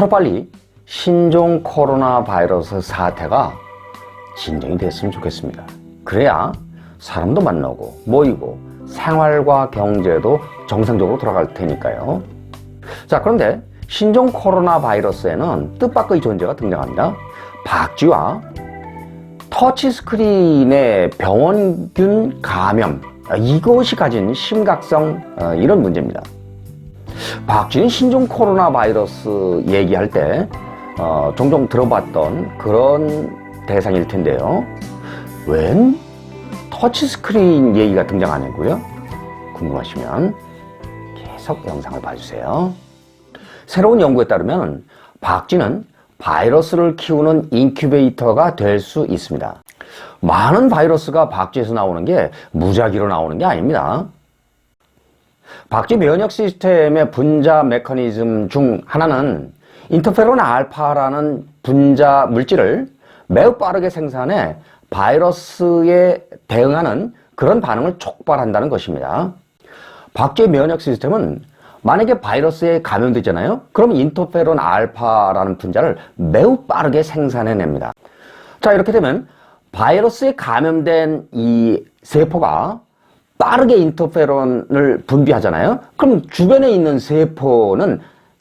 하루빨리 신종 코로나 바이러스 사태가 진정이 됐으면 좋겠습니다. 그래야 사람도 만나고 모이고 생활과 경제도 정상적으로 돌아갈 테니까요. 자, 그런데 신종 코로나 바이러스에는 뜻밖의 존재가 등장합니다. 박쥐와 터치스크린의 병원균 감염, 이것이 가진 심각성, 어, 이런 문제입니다. 박쥐는 신종 코로나 바이러스 얘기할 때 어, 종종 들어봤던 그런 대상일 텐데요. 웬 터치스크린 얘기가 등장하냐고요? 궁금하시면 계속 영상을 봐주세요. 새로운 연구에 따르면 박쥐는 바이러스를 키우는 인큐베이터가 될 수 있습니다. 많은 바이러스가 박쥐에서 나오는 게 무작위로 나오는 게 아닙니다. 박쥐 면역 시스템의 분자 메커니즘 중 하나는 인터페론 알파라는 분자 물질을 매우 빠르게 생산해 바이러스에 대응하는 그런 반응을 촉발한다는 것입니다. 박쥐의 면역 시스템은 만약에 바이러스에 감염되잖아요? 그럼 인터페론 알파라는 분자를 매우 빠르게 생산해냅니다. 자, 이렇게 되면 바이러스에 감염된 이 세포가 빠르게 인터페론을 분비하잖아요? 그럼 주변에 있는 세포는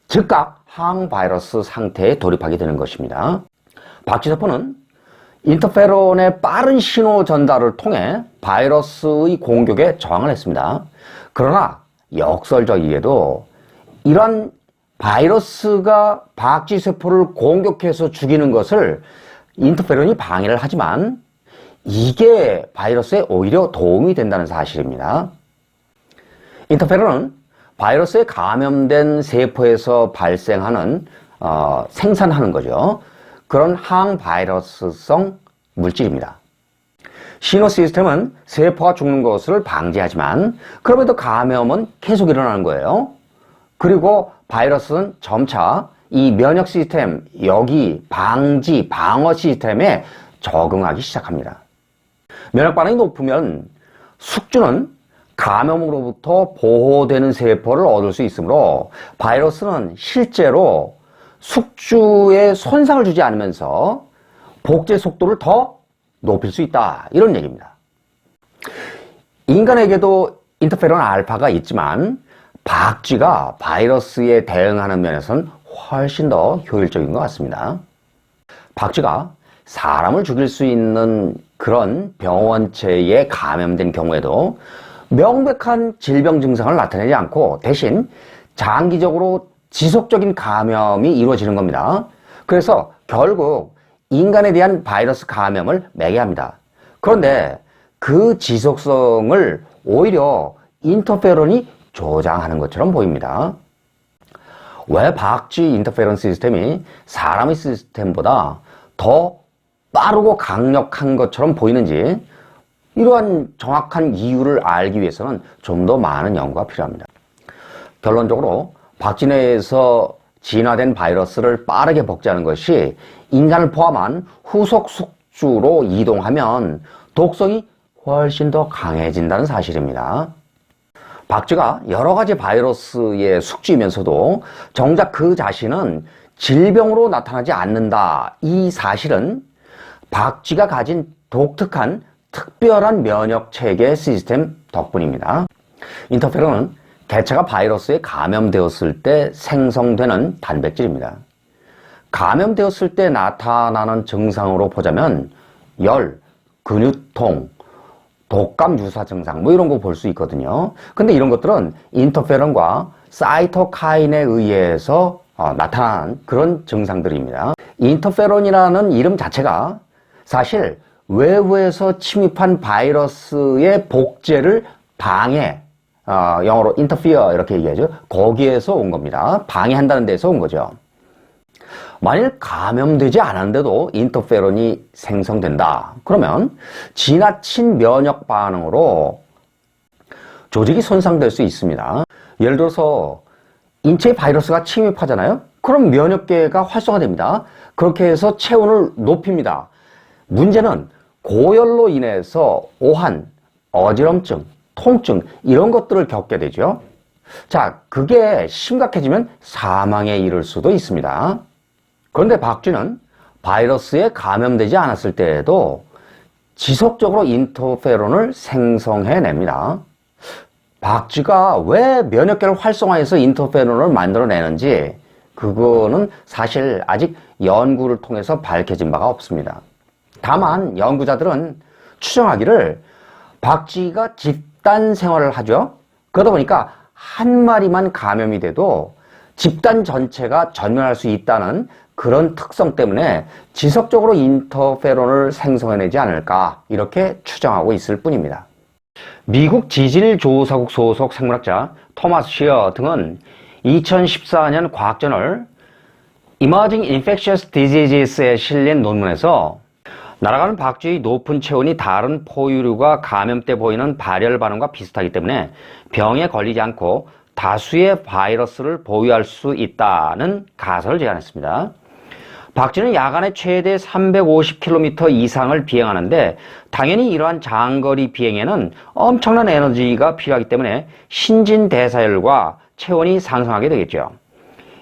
즉각 항바이러스 상태에 돌입하게 되는 것입니다. 박쥐세포는 인터페론의 빠른 신호 전달을 통해 바이러스의 공격에 저항을 했습니다. 그러나 역설적이게도 이런 바이러스가 박쥐세포를 공격해서 죽이는 것을 인터페론이 방해를 하지만 이게 바이러스에 오히려 도움이 된다는 사실입니다. 인터페론은 바이러스에 감염된 세포에서 발생하는 어, 생산하는 거죠. 그런 항바이러스성 물질입니다. 신호 시스템은 세포가 죽는 것을 방지하지만 그럼에도 감염은 계속 일어나는 거예요. 그리고 바이러스는 점차 이 면역 시스템, 여기 방지, 방어 시스템에 적응하기 시작합니다. 면역 반응이 높으면 숙주는 감염으로부터 보호되는 세포를 얻을 수 있으므로 바이러스는 실제로 숙주에 손상을 주지 않으면서 복제 속도를 더 높일 수 있다. 이런 얘기입니다. 인간에게도 인터페론 알파가 있지만 박쥐가 바이러스에 대응하는 면에서는 훨씬 더 효율적인 것 같습니다. 박쥐가 사람을 죽일 수 있는 그런 병원체에 감염된 경우에도 명백한 질병 증상을 나타내지 않고 대신 장기적으로 지속적인 감염이 이루어지는 겁니다. 그래서 결국 인간에 대한 바이러스 감염을 매개합니다. 그런데 그 지속성을 오히려 인터페론이 조장하는 것처럼 보입니다. 왜 박쥐 인터페론 시스템이 사람의 시스템보다 더 빠르고 강력한 것처럼 보이는지 이러한 정확한 이유를 알기 위해서는 좀 더 많은 연구가 필요합니다. 결론적으로 박쥐 내에서 진화된 바이러스를 빠르게 복제하는 것이 인간을 포함한 후속 숙주로 이동하면 독성이 훨씬 더 강해진다는 사실입니다. 박쥐가 여러 가지 바이러스의 숙주이면서도 정작 그 자신은 질병으로 나타나지 않는다. 이 사실은 박쥐가 가진 독특한 특별한 면역 체계 시스템 덕분입니다. 인터페론은 개체가 바이러스에 감염되었을 때 생성되는 단백질입니다. 감염되었을 때 나타나는 증상으로 보자면 열, 근육통, 독감 유사 증상 뭐 이런 거 볼 수 있거든요. 근데 이런 것들은 인터페론과 사이토카인에 의해서 어, 나타난 그런 증상들입니다. 인터페론이라는 이름 자체가 사실 외부에서 침입한 바이러스의 복제를 방해, 어, 영어로 interfere 이렇게 얘기하죠. 거기에서 온 겁니다. 방해한다는 데서 온 거죠. 만일 감염되지 않았는데도 인터페론이 생성된다. 그러면 지나친 면역 반응으로 조직이 손상될 수 있습니다. 예를 들어서 인체에 바이러스가 침입하잖아요. 그럼 면역계가 활성화됩니다. 그렇게 해서 체온을 높입니다. 문제는 고열로 인해서 오한, 어지럼증, 통증 이런 것들을 겪게 되죠. 자, 그게 심각해지면 사망에 이를 수도 있습니다. 그런데 박쥐는 바이러스에 감염되지 않았을 때에도 지속적으로 인터페론을 생성해냅니다. 박쥐가 왜 면역계를 활성화해서 인터페론을 만들어내는지 그거는 사실 아직 연구를 통해서 밝혀진 바가 없습니다. 다만 연구자들은 추정하기를 박쥐가 집단 생활을 하죠. 그러다 보니까 한 마리만 감염이 돼도 집단 전체가 전멸할 수 있다는 그런 특성 때문에 지속적으로 인터페론을 생성해내지 않을까 이렇게 추정하고 있을 뿐입니다. 미국 지질조사국 소속 생물학자 토마스 시어 등은 2014년 과학저널 Emerging Infectious Diseases에 실린 논문에서 날아가는 박쥐의 높은 체온이 다른 포유류가 감염 때 보이는 발열 반응과 비슷하기 때문에 병에 걸리지 않고 다수의 바이러스를 보유할 수 있다는 가설을 제안했습니다. 박쥐는 야간에 최대 350km 이상을 비행하는데 당연히 이러한 장거리 비행에는 엄청난 에너지가 필요하기 때문에 신진대사율과 체온이 상승하게 되겠죠.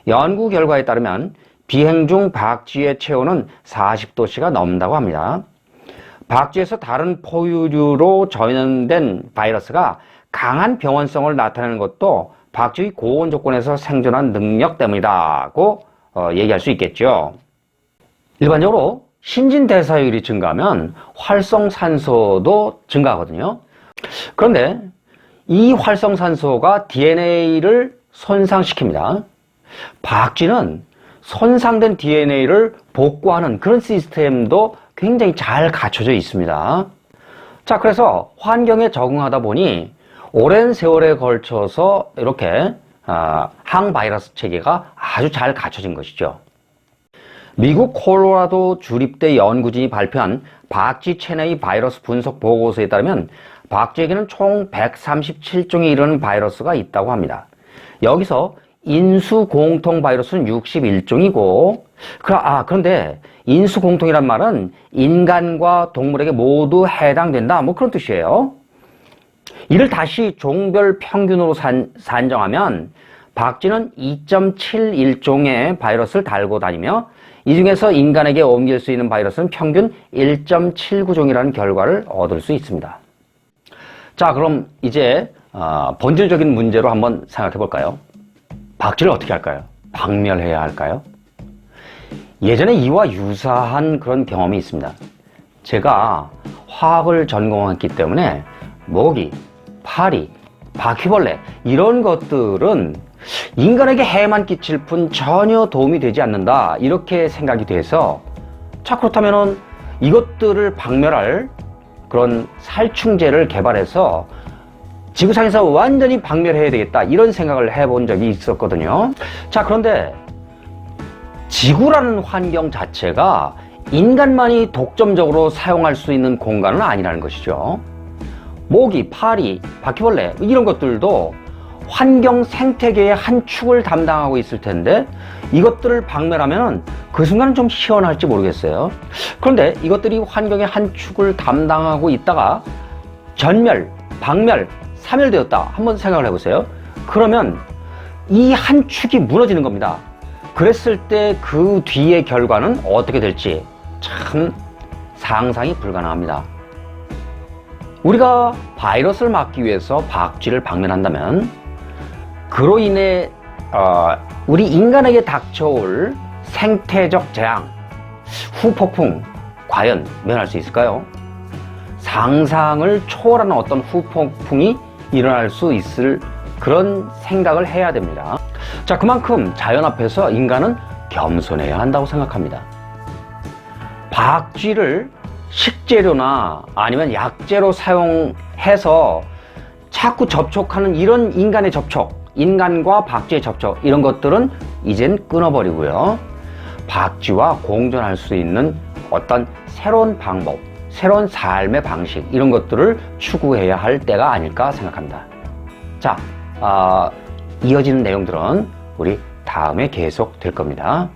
연구 결과에 따르면 비행 중 박쥐의 체온은 40도씨가 넘는다고 합니다. 박쥐에서 다른 포유류로 전염된 바이러스가 강한 병원성을 나타내는 것도 박쥐의 고온 조건에서 생존한 능력 때문이라고 어, 얘기할 수 있겠죠. 일반적으로 신진대사율이 증가하면 활성산소도 증가하거든요. 그런데 이 활성산소가 DNA를 손상시킵니다. 박쥐는 손상된 DNA를 복구하는 그런 시스템도 굉장히 잘 갖춰져 있습니다. 자, 그래서 환경에 적응하다 보니 오랜 세월에 걸쳐서 이렇게 아, 항바이러스 체계가 아주 잘 갖춰진 것이죠. 미국 콜로라도 주립대 연구진이 발표한 박쥐 체내의 바이러스 분석 보고서에 따르면 박쥐에게는 총 137종에 이르는 바이러스가 있다고 합니다. 여기서 인수 공통 바이러스는 61종이고, 아, 그런데 인수 공통이란 말은 인간과 동물에게 모두 해당된다. 뭐 그런 뜻이에요. 이를 다시 종별 평균으로 산, 산정하면 박쥐는 2.71종의 바이러스를 달고 다니며 이 중에서 인간에게 옮길 수 있는 바이러스는 평균 1.79종이라는 결과를 얻을 수 있습니다. 자, 그럼 이제 어, 본질적인 문제로 한번 생각해 볼까요? 박쥐를 어떻게 할까요? 박멸해야 할까요? 예전에 이와 유사한 그런 경험이 있습니다. 제가 화학을 전공했기 때문에 모기, 파리, 바퀴벌레 이런 것들은 인간에게 해만 끼칠 뿐 전혀 도움이 되지 않는다 이렇게 생각이 돼서 자 그렇다면은 이것들을 박멸할 그런 살충제를 개발해서 지구상에서 완전히 박멸해야 되겠다 이런 생각을 해본 적이 있었거든요 자 그런데 지구라는 환경 자체가 인간만이 독점적으로 사용할 수 있는 공간은 아니라는 것이죠 모기, 파리, 바퀴벌레 이런 것들도 환경 생태계의 한 축을 담당하고 있을 텐데 이것들을 박멸하면 그 순간은 좀 시원할지 모르겠어요. 그런데 이것들이 환경의 한 축을 담당하고 있다가 전멸, 박멸, 사멸되었다. 한번 생각을 해보세요. 그러면 이 한 축이 무너지는 겁니다. 그랬을 때 그 뒤의 결과는 어떻게 될지 참 상상이 불가능합니다. 우리가 바이러스를 막기 위해서 박쥐를 박멸한다면 그로 인해 어, 우리 인간에게 닥쳐올 생태적 재앙, 후폭풍 과연 면할 수 있을까요? 상상을 초월하는 어떤 후폭풍이 일어날 수 있을 그런 생각을 해야 됩니다. 자, 그만큼 자연 앞에서 인간은 겸손해야 한다고 생각합니다. 박쥐를 식재료나 아니면 약재로 사용해서 자꾸 접촉하는 이런 인간의 접촉, 인간과 박쥐의 접촉, 이런 것들은 이젠 끊어버리고요. 박쥐와 공존할 수 있는 어떤 새로운 방법, 새로운 삶의 방식, 이런 것들을 추구해야 할 때가 아닐까 생각합니다. 자, 어, 이어지는 내용들은 우리 다음에 계속 될 겁니다.